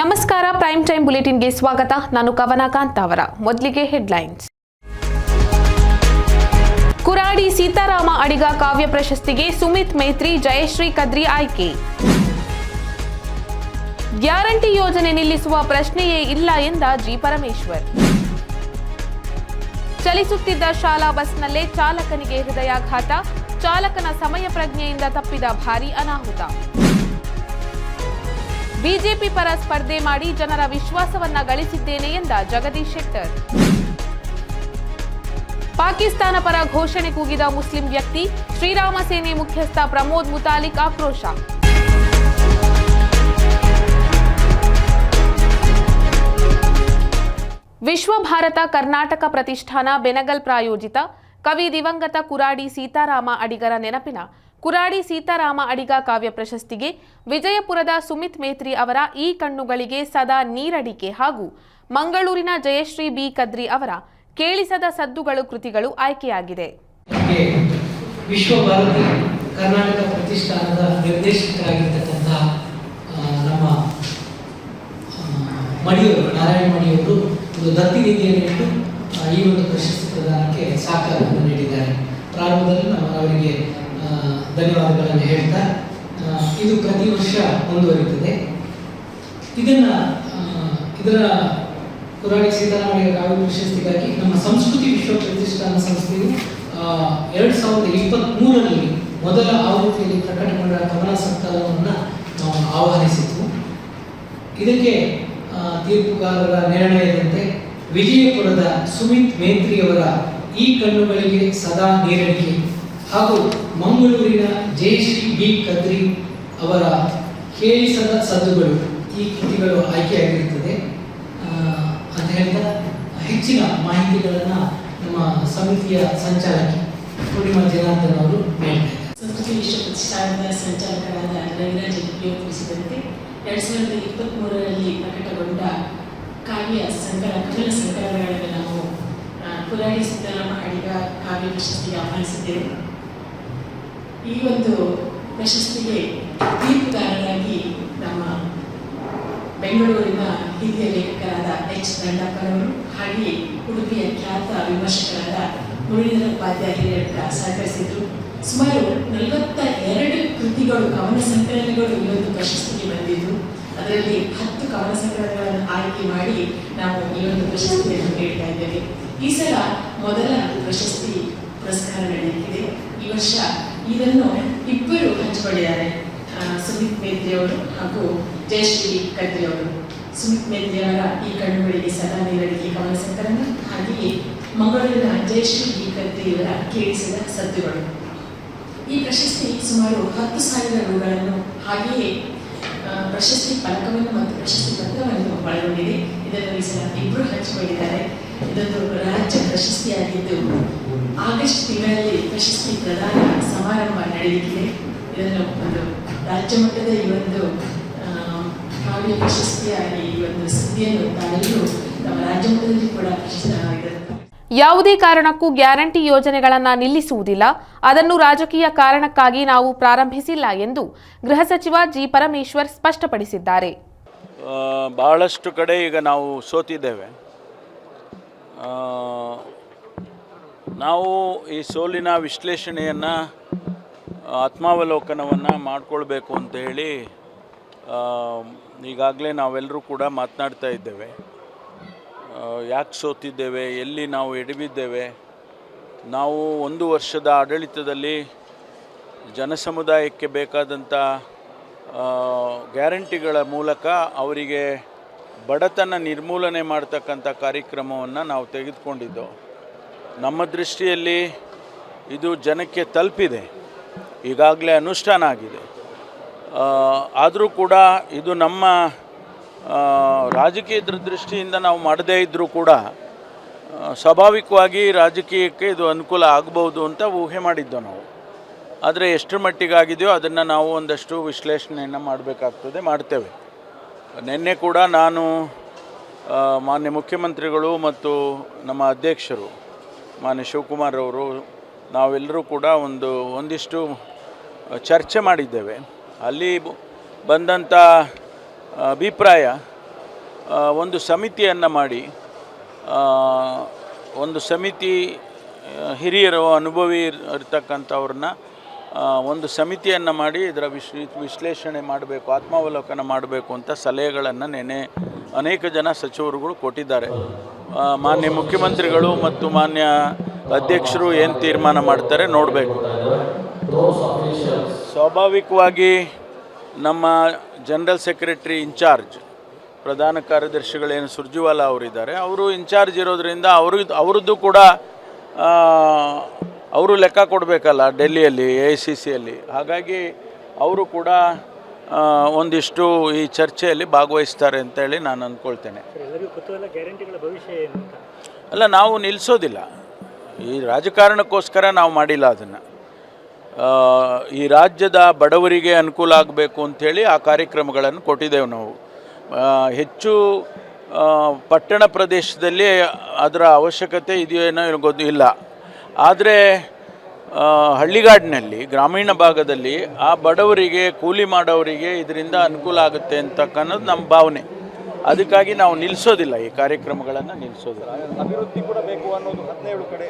ನಮಸ್ಕಾರ prime time ಬುಲೆಟಿನ್ಗೆ ಸ್ವಾಗತ. ನಾನು ಕವನ ಅವರ. ಮೊದಲಿಗೆ ಹೆಡ್ಲೈನ್ಸ್ ಕುರಾಡಿ ಸೀತಾರಾಮ ಅಡಿಗ ಕಾವ್ಯ ಪ್ರಶಸ್ತಿಗೆ ಸುಮಿತ್ ಮೈತ್ರಿ, ಜಯಶ್ರೀ ಕದ್ರಿ ಆಯ್ಕೆ. ಗ್ಯಾರಂಟಿ ಯೋಜನೆ ನಿಲ್ಲಿಸುವ ಪ್ರಶ್ನೆಯೇ ಇಲ್ಲ ಎಂದ ಜಿ. ಪರಮೇಶ್ವರ್. ಚಲಿಸುತ್ತಿದ್ದ ಶಾಲಾ ಬಸ್ನಲ್ಲೇ ಚಾಲಕನಿಗೆ ಹೃದಯಾಘಾತ. ಚಾಲಕನ ಸಮಯ ಪ್ರಜ್ಞೆಯಿಂದ ತಪ್ಪಿದ ಭಾರೀ ಅನಾಹುತ. ಬಿಜೆಪಿ ಪರ ಸ್ಪರ್ಧೆ ಮಾಡಿ ಜನರ ವಿಶ್ವಾಸವನ್ನ ಗಳಿಸಿದ್ದೇನೆ ಎಂದ ಜಗದೀಶ್ ಶೆಟ್ಟರ್. ಪಾಕಿಸ್ತಾನ ಪರ ಘೋಷಣೆ ಕೂಗಿದ ಮುಸ್ಲಿಂ ವ್ಯಕ್ತಿ, ಶ್ರೀರಾಮ ಸೇನೆ ಮುಖ್ಯಸ್ಥ ಪ್ರಮೋದ್ ಮುತಾಲಿಕ್ ಆಕ್ರೋಶ. ವಿಶ್ವ ಭಾರತ ಕರ್ನಾಟಕ ಪ್ರತಿಷ್ಠಾನ ಬೆನಗಲ್ ಪ್ರಾಯೋಜಿತ, ಕವಿ ದಿವಂಗತ ಕುರಾಡಿ ಸೀತಾರಾಮ ಅಡಿಗರ ನೆನಪಿನ ಕುರಾಡಿ ಸೀತಾರಾಮ ಅಡಿಗ ಕಾವ್ಯ ಪ್ರಶಸ್ತಿಗೆ ವಿಜಯಪುರದ ಸುಮಿತ್ ಮೇತ್ರಿ ಅವರ ಈ ಕಣ್ಣುಗಳಿಗೆ ಸದಾ ನೀರಡಿಕೆ ಹಾಗೂ ಮಂಗಳೂರಿನ ಜಯಶ್ರೀ ಬಿ ಕದ್ರಿ ಅವರ ಕೇಳಿಸದ ಸದ್ದುಗಳು ಕೃತಿಗಳು ಆಯ್ಕೆಯಾಗಿದೆ. ನಮಗೆ ವಿಶ್ವ ಭಾರತಿ ಕರ್ನಾಟಕ ಪ್ರತಿಷ್ಠಾನದ ನಿರ್ದೇಶಕರಾಗಿರ್ತಕ್ಕಂತಹ ನಮ್ಮ ಆ, ಮಣಿಯವರು ನಾರಾಯಣ ಮಣಿಯವರು ಒಂದು ದತ್ತಿ ನಿಧಿಯನ್ನು ಇಟ್ಟು ಈ ಒಂದು ಪ್ರಶಸ್ತಿ ಪ್ರದಾನಕ್ಕೆ ಸಹಕಾರವನ್ನು ನೀಡಿದ್ದಾರೆ. ಪ್ರಾರಂಭದಲ್ಲಿ ನಾವು ಅವರಿಗೆ ಧನ್ಯವಾದಗಳನ್ನು ಹೇಳ್ತಾ ಇದು ಪ್ರತಿ ವರ್ಷ ಮುಂದುವರಿಯುತ್ತದೆ. ಇದನ್ನ ಇದರ ಪುರಾಣಿಕ ಸೀತಾರಾಮಯ್ಯ ಕಾವ್ಯ ಪ್ರಶಸ್ತಿಗಾಗಿ ನಮ್ಮ ಸಂಸ್ಕೃತಿ ವಿಶ್ವ ಪ್ರತಿಷ್ಠಾನ ಸಂಸ್ಥೆಯು ಎರಡ್ ಸಾವಿರದ ಇಪ್ಪತ್ತ್ ಮೂರರಲ್ಲಿ ಮೊದಲ ಆವೃತ್ತಿಯಲ್ಲಿ ಪ್ರಕಟಗೊಂಡ ಕವನ ಸಂಕಲನವನ್ನು ನಾವು ಆಹ್ವಾನಿಸಿದ್ವು. ಇದಕ್ಕೆ ತೀರ್ಪುಗಾರರ ನಿರ್ಣಯದಂತೆ ವಿಜಯಪುರದ ಸುಮಿತ್ ಮೇತ್ರಿಯವರ ಈ ಕಣ್ಣುಗಳಿಗೆ ಸದಾ ನೀರಡಿಕೆ ಹಾಗೂ ಮಂಗಳೂರಿನ ಜಯಶ್ರೀ ಬಿ ಕದ್ರಿ ಅವರ ಕೇಳಿಸದ ಸದ್ದುಗಳು ಈ ಕೃತಿಗಳು ಆಯ್ಕೆಯಾಗಿರುತ್ತದೆ. ಅದರಿಂದ ಹೆಚ್ಚಿನ ಮಾಹಿತಿಗಳನ್ನು ನಮ್ಮ ಸಮಿತಿಯ ಸಂಚಾಲಕಿ ಪೂರ್ಣಿಮಾ ಜನಾರ್ದನ್ ಅವರು ಸಂಸ್ಕೃತಿ ವಿಶ್ವ ಪ್ರತಿಷ್ಠಾನದ ಸಂಚಾಲಕರಾದ ರವಿರಾಜ್ ಡಿಪಿಯು ತಿಳಿಸಿದಂತೆ ಎರಡು ಸಾವಿರದ ಇಪ್ಪತ್ತ್ಮೂರರಲ್ಲಿ ಪ್ರಕಟಗೊಂಡ ಕಾವ್ಯ ಸಂಕಲ ಕನ್ನಡ ಸಂಕಲನಗಳನ್ನು ನಾವು ಪುರಾಣಿ ಸಿದ್ದರಾಮ ಅಡಿಗ ಕಾವ್ಯ ಪ್ರಶಸ್ತಿಗೆ ಆಹ್ವಾನಿಸಿದ್ದೆವು. ಈ ಒಂದು ಪ್ರಶಸ್ತಿಗೆ ತೀರ್ಪುದಾರರಾಗಿ ನಮ್ಮ ಬೆಂಗಳೂರಿನ ಹಿರಿಯ ಲೇಖಕರಾದ ಎಚ್ ದಂಡಪ್ಪನವರು ಹಾಗೆಯೇ ಉಡುಪಿಯ ಖ್ಯಾತ ವಿಮರ್ಶಕರಾದ ಮುರಳೀಧರ ಉಪಾಧ್ಯಾಯ ಹಿರಿಯರ ಸಹಕರಿಸಿದ್ರು. ಸುಮಾರು ನಲವತ್ತ ಎರಡು ಕೃತಿಗಳು ಕವನ ಸಂಕಲನಗಳು ಈ ಒಂದು ಪ್ರಶಸ್ತಿಗೆ ಬಂದಿದ್ದು. ಅದರಲ್ಲಿ ಹತ್ತು ಕವನ ಸಂಕಲನಗಳನ್ನು ಆಯ್ಕೆ ಮಾಡಿ ನಾವು ಈ ಒಂದು ಪ್ರಶಸ್ತಿಯನ್ನು ನೀಡ್ತಾ ಇದ್ದೇವೆ. ಈ ಸಲ ಮೊದಲ ಪ್ರಶಸ್ತಿ ಪುರಸ್ಕಾರ ನಡೆಯುತ್ತಿದೆ ಈ ವರ್ಷ ಇದನ್ನು ಇಬ್ಬರು ಹಂಚಿಕೊಂಡಿದ್ದಾರೆ. ಸುಮಿತ್ ಮೇತ್ರಿ ಅವರು ಹಾಗೂ ಜಯಶ್ರೀ ಕದ್ರಿಯವರು ಸುಮಿತ್ ಮೇತ್ರಿ ಅವರ ಈ ಕಣ್ಣುಗಳಿಗೆ ಸದಾ ನೀರಡಿಕೆ ಸಂಕಲನ ಹಾಗೆಯೇ ಮಂಗಳೂರಿನ ಜಯಶ್ರೀ ಕದ್ರಿಯವರ ಕೇಳಿಸಿದ ಸದ್ದುಗಳು. ಈ ಪ್ರಶಸ್ತಿ ಸುಮಾರು ಹತ್ತು ಸಾವಿರ ರೂಗಳನ್ನು ಹಾಗೆಯೇ ಪ್ರಶಸ್ತಿ ಫಲಕವನ್ನು ಮತ್ತು ಪ್ರಶಸ್ತಿ ಪತ್ರವನ್ನು ಒಳಗೊಂಡಿದೆ. ಇದನ್ನು ಈ ಸಲ ಇಬ್ಬರು ಹಂಚಿಕೊಂಡಿದ್ದಾರೆ. ಇದೊಂದು ರಾಜ್ಯ ಪ್ರಶಸ್ತಿಯಾಗಿದ್ದು ಆಗಸ್ಟ್ ತಿಂಗಳಲ್ಲಿ ಪ್ರಶಸ್ತಿ ಪ್ರದಾನ ಸಮಾರಂಭ ನಡೆಯಲಿದೆ ಇದನ್ನು ಒಂದು ರಾಜ್ಯ ಮಟ್ಟದ ಈ ಒಂದು ಕಾವ್ಯ ಪ್ರಶಸ್ತಿಯ ಈ ಒಂದು ಸುದ್ದಿಯನ್ನು ತಾಳೆಯಲು ನಮ್ಮ ರಾಜ್ಯ ಮಟ್ಟದಲ್ಲಿ ಕೂಡ ಪ್ರಶಸ್ತಿ ಯಾವುದೇ ಕಾರಣಕ್ಕೂ ಗ್ಯಾರಂಟಿ ಯೋಜನೆಗಳನ್ನು ನಿಲ್ಲಿಸುವುದಿಲ್ಲ. ಅದನ್ನು ರಾಜಕೀಯ ಕಾರಣಕ್ಕಾಗಿ ನಾವು ಪ್ರಾರಂಭಿಸಿಲ್ಲ ಎಂದು ಗೃಹ ಸಚಿವ ಜಿ. ಪರಮೇಶ್ವರ್ ಸ್ಪಷ್ಟಪಡಿಸಿದ್ದಾರೆ. ಬಹಳಷ್ಟು ಕಡೆ ಈಗ ನಾವು ಸೋತಿದ್ದೇವೆ. ನಾವು ಈ ಸೋಲಿನ ವಿಶ್ಲೇಷಣೆಯನ್ನು ಆತ್ಮಾವಲೋಕನವನ್ನು ಮಾಡಿಕೊಳ್ಬೇಕು ಅಂತ ಹೇಳಿ ಈಗಾಗಲೇ ನಾವೆಲ್ಲರೂ ಕೂಡ ಮಾತನಾಡ್ತಾ ಇದ್ದೇವೆ. ಯಾಕೆ ಸೋತಿದ್ದೇವೆ, ಎಲ್ಲಿ ನಾವು ಎಡವಿದ್ದೇವೆ, ನಾವು ಒಂದು ವರ್ಷದ ಆಡಳಿತದಲ್ಲಿ ಜನಸಮುದಾಯಕ್ಕೆ ಬೇಕಾದಂಥ ಗ್ಯಾರಂಟಿಗಳ ಮೂಲಕ ಅವರಿಗೆ ಬಡತನ ನಿರ್ಮೂಲನೆ ಮಾಡ್ತಕ್ಕಂಥ ಕಾರ್ಯಕ್ರಮವನ್ನು ನಾವು ತೆಗೆದುಕೊಂಡಿದ್ದು, ನಮ್ಮ ದೃಷ್ಟಿಯಲ್ಲಿ ಇದು ಜನಕ್ಕೆ ತಲುಪಿದೆ, ಈಗಾಗಲೇ ಅನುಷ್ಠಾನ ಆಗಿದೆ. ಆದರೂ ಕೂಡ ಇದು ನಮ್ಮ ರಾಜಕೀಯದ ದೃಷ್ಟಿಯಿಂದ ನಾವು ಮಾಡದೇ ಇದ್ದರೂ ಕೂಡ ಸ್ವಾಭಾವಿಕವಾಗಿ ರಾಜಕೀಯಕ್ಕೆ ಇದು ಅನುಕೂಲ ಆಗ್ಬೋದು ಅಂತ ಊಹೆ ಮಾಡಿದ್ದೋ ನಾವು. ಆದರೆ ಎಷ್ಟು ಮಟ್ಟಿಗೆ ಆಗಿದೆಯೋ ಅದನ್ನು ನಾವು ಒಂದಷ್ಟು ವಿಶ್ಲೇಷಣೆಯನ್ನು ಮಾಡಬೇಕಾಗ್ತದೆ, ಮಾಡ್ತೇವೆ. ನಿನ್ನೆ ಕೂಡ ನಾನು ಮಾನ್ಯ ಮುಖ್ಯಮಂತ್ರಿಗಳು ಮತ್ತು ನಮ್ಮ ಅಧ್ಯಕ್ಷರು, ಮಾನ್ಯ ಶಿವಕುಮಾರ್ ಅವರು, ನಾವೆಲ್ಲರೂ ಕೂಡ ಒಂದು, ಒಂದಿಷ್ಟು ಚರ್ಚೆ ಮಾಡಿದ್ದೇವೆ. ಅಲ್ಲಿ ಬಂದಂಥ ಅಭಿಪ್ರಾಯ ಒಂದು ಸಮಿತಿಯನ್ನು ಮಾಡಿ ಒಂದು ಸಮಿತಿ ಹಿರಿಯರು, ಅನುಭವಿ ಇರ್- ಇರ್ತಕ್ಕಂಥವ್ರನ್ನ ಒಂದು ಸಮಿತಿಯನ್ನು ಮಾಡಿ ಇದರ ವಿಶ್, ವಿಶ್ಲೇಷಣೆ ಮಾಡಬೇಕು, ಆತ್ಮಾವಲೋಕನ ಮಾಡಬೇಕು ಅಂತ ಸಲಹೆಗಳನ್ನು ನೆನೆ ಅನೇಕ ಜನ ಸಚಿವರುಗಳು ಕೊಟ್ಟಿದ್ದಾರೆ. ಮಾನ್ಯ ಮುಖ್ಯಮಂತ್ರಿಗಳು ಮತ್ತು ಮಾನ್ಯ ಅಧ್ಯಕ್ಷರು ಏನು ತೀರ್ಮಾನ ಮಾಡ್ತಾರೆ ನೋಡಬೇಕು. ಸ್ವಾಭಾವಿಕವಾಗಿ ನಮ್ಮ ಜನರಲ್ ಸೆಕ್ರೆಟರಿ ಇನ್ಚಾರ್ಜ್, ಪ್ರಧಾನ ಕಾರ್ಯದರ್ಶಿಗಳೇನು ಸುರ್ಜಿವಾಲಾ ಅವರಿದ್ದಾರೆ, ಅವರು ಇನ್ಚಾರ್ಜ್ ಇರೋದ್ರಿಂದ ಅವರು ಅವ್ರದ್ದು ಕೂಡ ಅವರು ಲೆಕ್ಕ ಕೊಡಬೇಕಲ್ಲ ಡೆಲ್ಲಿಯಲ್ಲಿ ಎ ಐ ಸಿ ಸಿಯಲ್ಲಿ ಹಾಗಾಗಿ ಅವರು ಕೂಡ ಒಂದಿಷ್ಟು ಈ ಚರ್ಚೆಯಲ್ಲಿ ಭಾಗವಹಿಸ್ತಾರೆ ಅಂತೇಳಿ ನಾನು ಅಂದ್ಕೊಳ್ತೇನೆ. ಅಲ್ಲ ನಾವು ನಿಲ್ಲಿಸೋದಿಲ್ಲ ಈ ರಾಜಕಾರಣಕ್ಕೋಸ್ಕರ ನಾವು ಮಾಡಿಲ್ಲ ಅದನ್ನು. ಈ ರಾಜ್ಯದ ಬಡವರಿಗೆ ಅನುಕೂಲ ಆಗಬೇಕು ಅಂಥೇಳಿ ಆ ಕಾರ್ಯಕ್ರಮಗಳನ್ನು ಕೊಟ್ಟಿದ್ದೇವೆ ನಾವು. ಹೆಚ್ಚು ಪಟ್ಟಣ ಪ್ರದೇಶದಲ್ಲಿ ಅದರ ಅವಶ್ಯಕತೆ ಇದೆಯೋ ಏನೋ ಗೊತ್ತು ಇಲ್ಲ. ಆದರೆ ಹಳ್ಳಿಗಾಡಿನಲ್ಲಿ ಗ್ರಾಮೀಣ ಭಾಗದಲ್ಲಿ ಆ ಬಡವರಿಗೆ ಕೂಲಿ ಮಾಡೋರಿಗೆ ಇದರಿಂದ ಅನುಕೂಲ ಆಗುತ್ತೆ ಅಂತಕ್ಕನ್ನೋದು ನಮ್ಮ ಭಾವನೆ. ಅದಕ್ಕಾಗಿ ನಾವು ನಿಲ್ಲಿಸೋದಿಲ್ಲ ಈ ಕಾರ್ಯಕ್ರಮಗಳನ್ನು ನಿಲ್ಲಿಸೋದಿಲ್ಲ ಅಭಿವೃದ್ಧಿ ಕೂಡ ಬೇಕು ಅನ್ನೋದು ಹದಿನೇಳು ಕಡೆ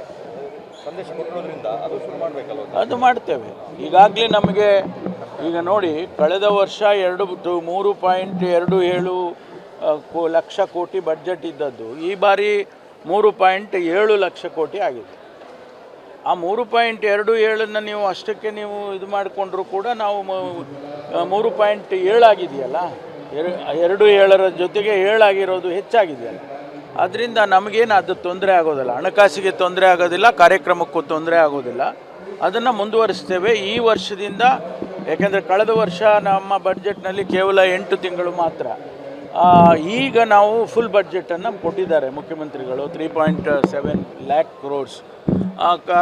ಸಂದೇಶ ಕೊಟ್ಟಿರೋದ್ರಿಂದ ಅದು ಶುರು ಮಾಡಬೇಕಲ್ವ? ಅದು ಮಾಡ್ತೇವೆ. ಈಗಾಗಲೇ ನಮಗೆ ಈಗ ನೋಡಿ ಕಳೆದ ವರ್ಷ ಎರಡು ಮೂರು ಪಾಯಿಂಟ್ ಎರಡು ಏಳು ಲಕ್ಷ ಕೋಟಿ ಬಡ್ಜೆಟ್ ಇದ್ದದ್ದು. ಈ ಬಾರಿ ಮೂರು ಪಾಯಿಂಟ್ ಏಳು ಲಕ್ಷ ಕೋಟಿ ಆಗಿದೆ. ಆ ಮೂರು ಪಾಯಿಂಟ್ ಎರಡು ಏಳನ್ನು ನೀವು ಅಷ್ಟಕ್ಕೆ ನೀವು ಇದು ಮಾಡಿಕೊಂಡ್ರೂ ಕೂಡ ನಾವು ಮೂರು ಪಾಯಿಂಟ್ ಏಳಾಗಿದೆಯಲ್ಲ? ಎರ- ಎರಡು ಏಳರ ಜೊತೆಗೆ ಏಳಾಗಿರೋದು ಹೆಚ್ಚಾಗಿದೆಯಲ್ಲ. ಅದರಿಂದ ನಮಗೇನು ಅದು ತೊಂದರೆ ಆಗೋದಿಲ್ಲ. ಹಣಕಾಸಿಗೆ ತೊಂದರೆ ಆಗೋದಿಲ್ಲ, ಕಾರ್ಯಕ್ರಮಕ್ಕೂ ತೊಂದರೆ ಆಗೋದಿಲ್ಲ. ಅದನ್ನು ಮುಂದುವರಿಸ್ತೇವೆ. ಈ ವರ್ಷದಿಂದ, ಯಾಕೆಂದರೆ ಕಳೆದ ವರ್ಷ ನಮ್ಮ ಬಡ್ಜೆಟ್ನಲ್ಲಿ ಕೇವಲ ಎಂಟು ತಿಂಗಳು ಮಾತ್ರ. ಈಗ ನಾವು ಫುಲ್ ಬಡ್ಜೆಟನ್ನು ಕೊಟ್ಟಿದ್ದಾರೆ ಮುಖ್ಯಮಂತ್ರಿಗಳು three point seven lakh crores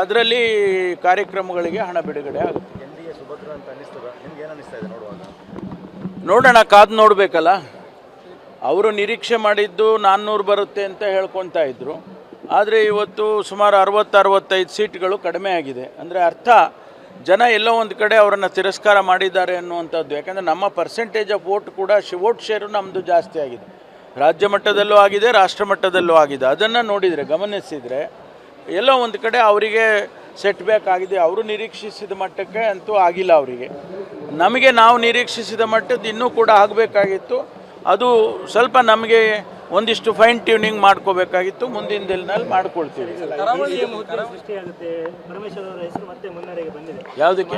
ಅದರಲ್ಲಿ ಕಾರ್ಯಕ್ರಮಗಳಿಗೆ ಹಣ ಬಿಡುಗಡೆ ಆಗುತ್ತೆ. ನೋಡೋಣ ಕಾದು ನೋಡಬೇಕಲ್ಲ. ಅವರು ನಿರೀಕ್ಷೆ ಮಾಡಿದ್ದು ನಾನ್ನೂರು ಬರುತ್ತೆ ಅಂತ ಹೇಳ್ಕೊತಾ ಇದ್ದರು ಆದರೆ ಇವತ್ತು ಸುಮಾರು ಅರವತ್ತು ಅರವತ್ತೈದು ಸೀಟ್ಗಳು ಕಡಿಮೆ ಆಗಿದೆ. ಅಂದರೆ ಅರ್ಥ ಜನ ಎಲ್ಲೋ ಒಂದು ಕಡೆ ಅವರನ್ನು ತಿರಸ್ಕಾರ ಮಾಡಿದ್ದಾರೆ ಅನ್ನುವಂಥದ್ದು. ಯಾಕಂದರೆ ನಮ್ಮ ಪರ್ಸೆಂಟೇಜ್ ಆಫ್ ವೋಟ್ ಕೂಡ ವೋಟ್ ಶೇರು ನಮ್ಮದು ಜಾಸ್ತಿ ಆಗಿದೆ. ರಾಜ್ಯ ಮಟ್ಟದಲ್ಲೂ ಆಗಿದೆ, ರಾಷ್ಟ್ರ ಮಟ್ಟದಲ್ಲೂ ಆಗಿದೆ. ಅದನ್ನು ನೋಡಿದರೆ, ಗಮನಿಸಿದರೆ ಎಲ್ಲೋ ಒಂದು ಕಡೆ ಅವರಿಗೆ ಸೆಟ್ ಬ್ಯಾಕ್ ಆಗಿದೆ. ಅವರು ನಿರೀಕ್ಷಿಸಿದ ಮಟ್ಟಕ್ಕೆ ಅಂತೂ ಆಗಿಲ್ಲ ಅವರಿಗೆ. ನಮಗೆ ನಾವು ನಿರೀಕ್ಷಿಸಿದ ಮಟ್ಟದ್ದು ಇನ್ನೂ ಕೂಡ ಆಗಬೇಕಾಗಿತ್ತು. ಅದು ಸ್ವಲ್ಪ ನಮಗೆ ಒಂದಿಷ್ಟು ಫೈನ್ ಟ್ಯೂನಿಂಗ್ ಮಾಡ್ಕೋಬೇಕಾಗಿತ್ತು ಮುಂದಿನ ದಿನದಲ್ಲಿ ಮಾಡ್ಕೊಳ್ತೀವಿ. ಸಿಎಂ ಹುದ್ದೆ ಸೃಷ್ಟಿಯಾಗುತ್ತೆ ಪರಮೇಶ್ವರ್ ಅವರ ಹೆಸರು ಮತ್ತೆ ಮುನ್ನಡೆಗೆ ಬಂದಿದೆ. ಯಾವುದಕ್ಕೆ?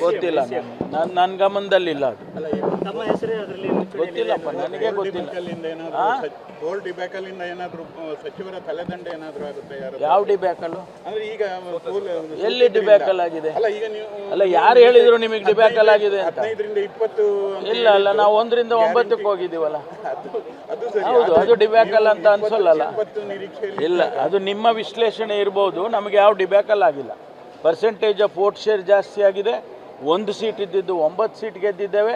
ಗೊತ್ತಿಲ್ಲ ನನ್ನ ನನ್ನ ಗಮನದಲ್ಲಿಲ್ಲ ಅದು. ತಮ್ಮ ಹೆಸರೇ ಅದರಲ್ಲಿ ಗೊತ್ತಿಲ್ಲಪ್ಪ ನನಗೆ ಗೊತ್ತಿಲ್ಲ. ಆ? ಗೋಲ್ಡ್ ಡಿಬ್ಯಾಕಲ್ಲಿಂದ ಏನಾದರೂ ಸಚಿವರ ತಲೆದಂಡೆ ಏನಾದರೂ ಆಗುತ್ತೆ ಯಾರು ಯಾವ ಡಿಬ್ಯಾಕಲ್ಲು ಅಂದ್ರೆ ಈಗ full ಎಲ್ಲಿ ಡಿಬ್ಯಾಕಲ್ ಆಗಿದೆ ಅಲ್ಲ ಈಗ ನೀವು ಅಲ್ಲ ಯಾರು ಹೇಳಿದ್ರು ನಿಮಗೆ ಡಿಬ್ಯಾಕಲ್ ಆಗಿದೆ ಅಂತ? ಇಲ್ಲ ಅಲ್ಲ ನಾವು ಒಂದರಿಂದ ಒಂಬತ್ತಕ್ಕೆ ಹೋಗಿದ್ದೀವಲ್ಲ. ಹೌದು ಅದು ಡಿಬ್ಯಾಕಲ್ ಅಂತ ಅನ್ಸೋಲ್ಲಲ್ಲ ಇಲ್ಲ ಅದು ನಿಮ್ಮ ವಿಶ್ಲೇಷಣೆ ಇರ್ಬೋದು ನಮಗೆ ಯಾವ ಡಿಬ್ಯಾಕಲ್ ಆಗಿಲ್ಲ. ಪರ್ಸೆಂಟೇಜ್ ಆಫ್ ವೋಟ್ ಶೇರ್ ಜಾಸ್ತಿ ಆಗಿದೆ ಒಂದು ಸೀಟ್ ಇದ್ದಿದ್ದು ಒಂಬತ್ತು ಸೀಟ್ ಗೆದ್ದಿದ್ದೇವೆ.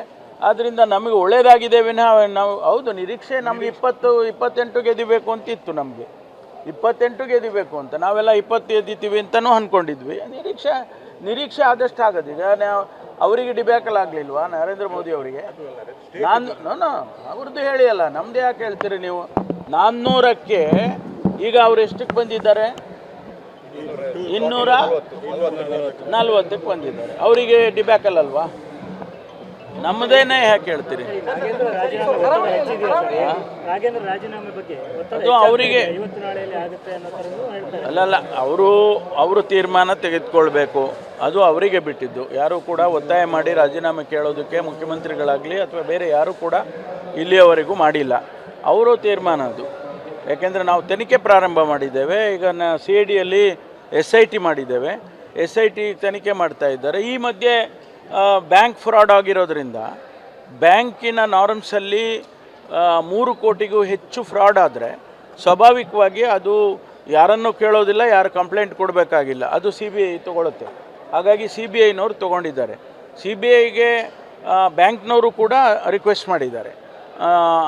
ಆದ್ದರಿಂದ ನಮಗೆ ಒಳ್ಳೇದಾಗಿದೆ ವಿನಃ ನಾವು ಹೌದು ನಿರೀಕ್ಷೆ ನಮ್ಗೆ ಇಪ್ಪತ್ತು ಇಪ್ಪತ್ತೆಂಟು ಗೆದಿಬೇಕು ಅಂತ ಇತ್ತು ನಮಗೆ. ಇಪ್ಪತ್ತೆಂಟು ಗೆದಿಬೇಕು ಅಂತ ನಾವೆಲ್ಲ ಇಪ್ಪತ್ತು ಗೆದ್ದಿತೀವಿ ಅಂತಲೂ ಅಂದ್ಕೊಂಡಿದ್ವಿ ನಿರೀಕ್ಷೆ ನಿರೀಕ್ಷೆ ಆದಷ್ಟು ಆಗೋದು ಈಗ ನಾವು ಅವರಿಗೆ ಡಿಬ್ಯಾಕಲ್ ಆಗಲಿಲ್ವಾ? ನರೇಂದ್ರ ಮೋದಿ ಅವರಿಗೆ? ನಾನು ಅವ್ರದ್ದು ಹೇಳಿ ಅಲ್ಲ. ನಮ್ದು ಯಾಕೆ ಹೇಳ್ತೀರಿ ನೀವು? ನಾನ್ನೂರಕ್ಕೆ ಈಗ ಅವ್ರು ಎಷ್ಟಕ್ಕೆ ಬಂದಿದ್ದಾರೆ? ಇನ್ನೂರ ನಲ್ವತ್ತಕ್ಕೆ ಬಂದಿದ್ದಾರೆ. ಅವರಿಗೆ ಡಿಬ್ಯಾಕಲ್ ಅಲ್ವಾ? ನಮ್ಮದೇನೇ ಯಾಕೆ ಹೇಳ್ತೀರಿ? ಅದು ಅವರಿಗೆ ಅಲ್ಲ ಅಲ್ಲ ಅಲ್ಲಲ್ಲ ಅವರು ಅವರು ತೀರ್ಮಾನ ತೆಗೆದುಕೊಳ್ಬೇಕು. ಅದು ಅವರಿಗೆ ಬಿಟ್ಟಿದ್ದು. ಯಾರು ಕೂಡ ಒತ್ತಾಯ ಮಾಡಿ ರಾಜೀನಾಮೆ ಕೇಳೋದಕ್ಕೆ ಮುಖ್ಯಮಂತ್ರಿಗಳಾಗಲಿ ಅಥವಾ ಬೇರೆ ಯಾರು ಕೂಡ ಇಲ್ಲಿಯವರೆಗೂ ಮಾಡಿಲ್ಲ. ಅವರು ತೀರ್ಮಾನ ಅದು. ಯಾಕೆಂದರೆ ನಾವು ತನಿಖೆ ಪ್ರಾರಂಭ ಮಾಡಿದ್ದೇವೆ. ಈಗ ನ ಸಿ ಐ ಡಿಯಲ್ಲಿ ಎಸ್ ಐ ಟಿ ಮಾಡಿದ್ದೇವೆ. ಎಸ್ ಐ ಟಿ ತನಿಖೆ ಮಾಡ್ತಾ ಇದ್ದಾರೆ. ಈ ಮಧ್ಯೆ ಬ್ಯಾಂಕ್ ಫ್ರಾಡ್ ಆಗಿರೋದ್ರಿಂದ ಬ್ಯಾಂಕಿನ ನಾರ್ಮ್ಸಲ್ಲಿ ಮೂರು ಕೋಟಿಗೂ ಹೆಚ್ಚು ಫ್ರಾಡ್ ಆದರೆ ಸ್ವಾಭಾವಿಕವಾಗಿ ಅದು ಯಾರನ್ನು ಕೇಳೋದಿಲ್ಲ, ಯಾರು ಕಂಪ್ಲೇಂಟ್ ಕೊಡಬೇಕಾಗಿಲ್ಲ. ಅದು ಸಿ ಬಿ ಐ ತೊಗೊಳುತ್ತೆ. ಹಾಗಾಗಿ ಸಿ ಬಿ ಐನವರು ತೊಗೊಂಡಿದ್ದಾರೆ. ಸಿ ಬಿ ಐಗೆ ಬ್ಯಾಂಕ್ನವರು ಕೂಡ ರಿಕ್ವೆಸ್ಟ್ ಮಾಡಿದ್ದಾರೆ.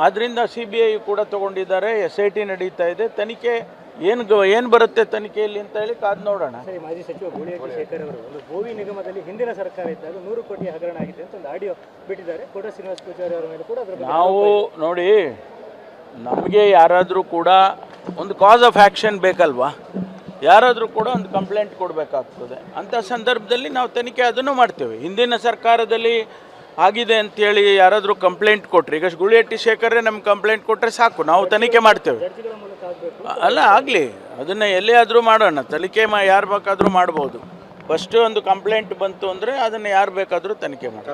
ಅದರಿಂದ ಸಿ ಬಿ ಐ ಕೂಡ ತೊಗೊಂಡಿದ್ದಾರೆ. ಎಸ್ ಐ ಟಿ ನಡೀತಾ ಇದೆ. ತನಿಖೆ ಏನು ಏನು ಬರುತ್ತೆ ತನಿಖೆಯಲ್ಲಿ ಅಂತ ಹೇಳಿ ಕಾದು ನೋಡೋಣ. ಸರಿ ಮಾಜಿ ಸಚಿವ ಗೂಳಿಹಟ್ಟಿ ಶೇಖರ್ ಅವರು ಒಂದು ಗೋವಿ ನಿಗಮದಲ್ಲಿ ಹಿಂದಿನ ಸರ್ಕಾರ ಇದ್ದಾಗ ನೂರು ಕೋಟಿ ಹಗರಣ ಆಗಿದೆ ಅಂತ ಒಂದು ಆಡಿಯೋ ಬಿಟ್ಟಿದ್ದಾರೆ. ಕೋಟ ಶ್ರೀನಿವಾಸ ಪೂಜಾರಿ ಅವರ ಮೇಲೆ ಕೂಡ ಅದರ ಬಗ್ಗೆ ನಾವು ನೋಡಿ ನಮಗೆ ಯಾರಾದರೂ ಕೂಡ ಒಂದು ಕಾಸ್ ಆಫ್ ಆ್ಯಕ್ಷನ್ ಬೇಕಲ್ವಾ? ಯಾರಾದರೂ ಕೂಡ ಒಂದು ಕಂಪ್ಲೇಂಟ್ ಕೊಡಬೇಕಾಗ್ತದೆ. ಅಂಥ ಸಂದರ್ಭದಲ್ಲಿ ನಾವು ತನಿಖೆ ಅದನ್ನು ಮಾಡ್ತೇವೆ. ಹಿಂದಿನ ಸರ್ಕಾರದಲ್ಲಿ ಆಗಿದೆ ಅಂತೇಳಿ ಯಾರಾದರೂ ಕಂಪ್ಲೇಂಟ್ ಕೊಟ್ಟರೆ ಈಗ ಗುಳಿಹಟ್ಟಿ ಶೇಖರೇ ನಮ್ಗೆ ಕಂಪ್ಲೇಂಟ್ ಕೊಟ್ಟರೆ ಸಾಕು ನಾವು ತನಿಖೆ ಮಾಡ್ತೇವೆ. ಅಲ್ಲ ಆಗಲಿ ಅದನ್ನು ಎಲ್ಲೇ ಆದರೂ ಮಾಡೋಣ ತನಿಖೆ ಮಾ ಯಾರು ಬೇಕಾದರೂ ಮಾಡ್ಬೋದು. ಫಸ್ಟ್ ಒಂದು ಕಂಪ್ಲೇಂಟ್ ಬಂತು ಅಂದರೆ ಅದನ್ನು ಯಾರು ಬೇಕಾದರೂ ತನಿಖೆ ಮಾಡಿ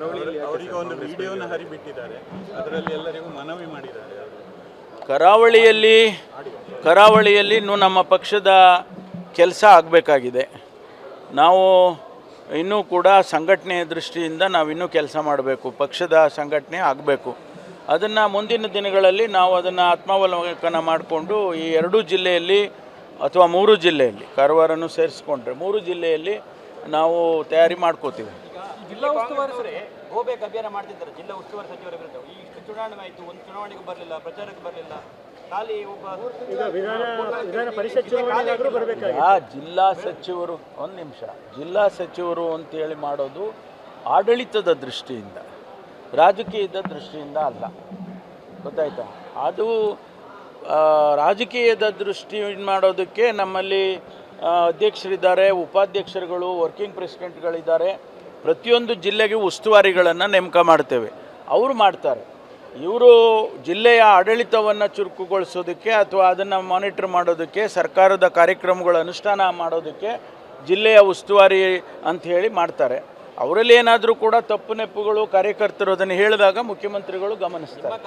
ಅವರಿಗೆ ಒಂದು ವಿಡಿಯೋನ ಹರಿಬಿಟ್ಟಿದ್ದಾರೆ ಅದರಲ್ಲಿ ಎಲ್ಲರಿಗೂ ಮನವಿ ಮಾಡಿದ್ದಾರೆ ಕರಾವಳಿಯಲ್ಲಿ ಕರಾವಳಿಯಲ್ಲಿ ಇನ್ನು ನಮ್ಮ ಪಕ್ಷದ ಕೆಲಸ ಆಗಬೇಕಾಗಿದೆ. ನಾವು ಇನ್ನೂ ಕೂಡ ಸಂಘಟನೆಯ ದೃಷ್ಟಿಯಿಂದ ನಾವು ಇನ್ನೂ ಕೆಲಸ ಮಾಡಬೇಕು, ಪಕ್ಷದ ಸಂಘಟನೆ ಆಗಬೇಕು. ಅದನ್ನು ಮುಂದಿನ ದಿನಗಳಲ್ಲಿ ನಾವು ಅದನ್ನು ಆತ್ಮಾವಲೋಕನ ಮಾಡಿಕೊಂಡು ಈ ಎರಡೂ ಜಿಲ್ಲೆಯಲ್ಲಿ ಅಥವಾ ಮೂರು ಜಿಲ್ಲೆಯಲ್ಲಿ ಕಾರವಾರನ್ನು ಸೇರಿಸ್ಕೊಂಡ್ರೆ ಮೂರು ಜಿಲ್ಲೆಯಲ್ಲಿ ನಾವು ತಯಾರಿ ಮಾಡ್ಕೋತೀವಿ. ಜಿಲ್ಲಾ ಉಸ್ತುವಾರಿ ಮಾಡ್ತಿದ್ದಾರೆ. ಜಿಲ್ಲಾ ಸಚಿವರ ವಿರುದ್ಧ ಈ ಚುನಾವಣೆ ಆಯಿತು, ಒಂದು ಚುನಾವಣೆಗೆ ಬರಲಿಲ್ಲ, ಪ್ರಚಾರಕ್ಕೆ ಬರಲಿಲ್ಲ. ಆ ಜಿಲ್ಲಾ ಸಚಿವರು ಒಂದು ನಿಮಿಷ. ಜಿಲ್ಲಾ ಸಚಿವರು ಅಂತೇಳಿ ಮಾಡೋದು ಆಡಳಿತದ ದೃಷ್ಟಿಯಿಂದ ರಾಜಕೀಯದ ದೃಷ್ಟಿಯಿಂದ ಅಲ್ಲ. ಗೊತ್ತಾಯ್ತಾ? ಅದು ಆ, ರಾಜಕೀಯದ ದೃಷ್ಟಿ ಮಾಡೋದಕ್ಕೆ ನಮ್ಮಲ್ಲಿ ಅಧ್ಯಕ್ಷರಿದ್ದಾರೆ ಉಪಾಧ್ಯಕ್ಷರುಗಳು ವರ್ಕಿಂಗ್ ಪ್ರೆಸಿಡೆಂಟ್ಗಳಿದ್ದಾರೆ ಪ್ರತಿಯೊಂದು ಜಿಲ್ಲೆಗೆ ಉಸ್ತುವಾರಿಗಳನ್ನು ನೇಮಕ ಮಾಡ್ತೇವೆ. ಅವರು ಮಾಡ್ತಾರೆ. ಇವರು ಜಿಲ್ಲೆಯ ಆಡಳಿತವನ್ನು ಚುರುಕುಗೊಳಿಸೋದಕ್ಕೆ ಅಥವಾ ಅದನ್ನು ಮಾನಿಟರ್ ಮಾಡೋದಕ್ಕೆ ಸರ್ಕಾರದ ಕಾರ್ಯಕ್ರಮಗಳ ಅನುಷ್ಠಾನ ಮಾಡೋದಕ್ಕೆ ಜಿಲ್ಲೆಯ ಉಸ್ತುವಾರಿ ಅಂತ ಹೇಳಿ ಮಾಡ್ತಾರೆ. ಅವರಲ್ಲಿ ಏನಾದರೂ ಕೂಡ ತಪ್ಪು ನೆಪ್ಪುಗಳು ಕಾರ್ಯಕರ್ತರು ಅದನ್ನು ಹೇಳಿದಾಗ ಮುಖ್ಯಮಂತ್ರಿಗಳು ಗಮನಿಸ್ತಾರೆ.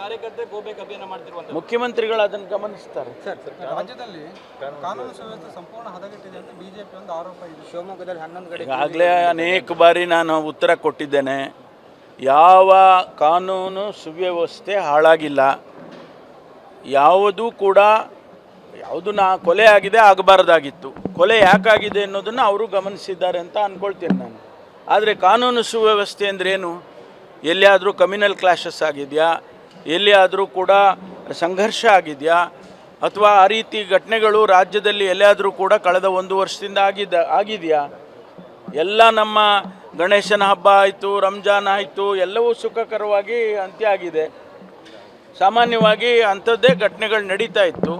ಮುಖ್ಯಮಂತ್ರಿಗಳು ಅದನ್ನು ಗಮನಿಸ್ತಾರೆ. ರಾಜ್ಯದಲ್ಲಿ ಕಾನೂನು ಸುವ್ಯವಸ್ಥೆ ಸಂಪೂರ್ಣ ಹದಗೆಟ್ಟಿದೆ ಅಂತ ಬಿಜೆಪಿ ಒಂದು ಆರೋಪ ಇದೆ. ಶಿವಮೊಗ್ಗದಲ್ಲಿ ಹನ್ನೊಂದು ಕಡೆ ಈಗಾಗಲೇ ಅನೇಕ ಬಾರಿ ನಾನು ಉತ್ತರ ಕೊಟ್ಟಿದ್ದೇನೆ. ಯಾವ ಕಾನೂನು ಸುವ್ಯವಸ್ಥೆ ಹಾಳಾಗಿಲ್ಲ. ಯಾವುದೂ ಕೂಡ ಯಾವುದು ನಾ ಕೊಲೆ ಆಗಿದೆ ಆಗಬಾರ್ದಾಗಿತ್ತು. ಕೊಲೆ ಯಾಕಾಗಿದೆ ಅನ್ನೋದನ್ನು ಅವರು ಗಮನಿಸಿದ್ದಾರೆ ಅಂತ ಅಂದ್ಕೊಳ್ತೀನಿ ನಾನು. ಆದರೆ ಕಾನೂನು ಸುವ್ಯವಸ್ಥೆ ಅಂದ್ರೇನು ಎಲ್ಲಿಯಾದರೂ ಕಮ್ಯುನಲ್ ಕ್ಲಾಶಸ್ ಆಗಿದೆಯಾ? ಎಲ್ಲಿಯಾದರೂ ಕೂಡ ಸಂಘರ್ಷ ಆಗಿದೆಯಾ? ಅಥವಾ ಆ ರೀತಿ ಘಟನೆಗಳು ರಾಜ್ಯದಲ್ಲಿ ಎಲ್ಲಿಯಾದರೂ ಕೂಡ ಕಳೆದ ಒಂದು ವರ್ಷದಿಂದ ಆಗಿದ್ದ ಆಗಿದೆಯಾ? ಎಲ್ಲ ನಮ್ಮ ಗಣೇಶನ ಹಬ್ಬ ಆಯಿತು, ರಂಜಾನ್ ಆಯಿತು, ಎಲ್ಲವೂ ಸುಖಕರವಾಗಿ ಅಂತ್ಯ ಆಗಿದೆ ಸಾಮಾನ್ಯವಾಗಿ ಅಂಥದ್ದೇ ಘಟನೆಗಳು ನಡೀತಾ ಇತ್ತು.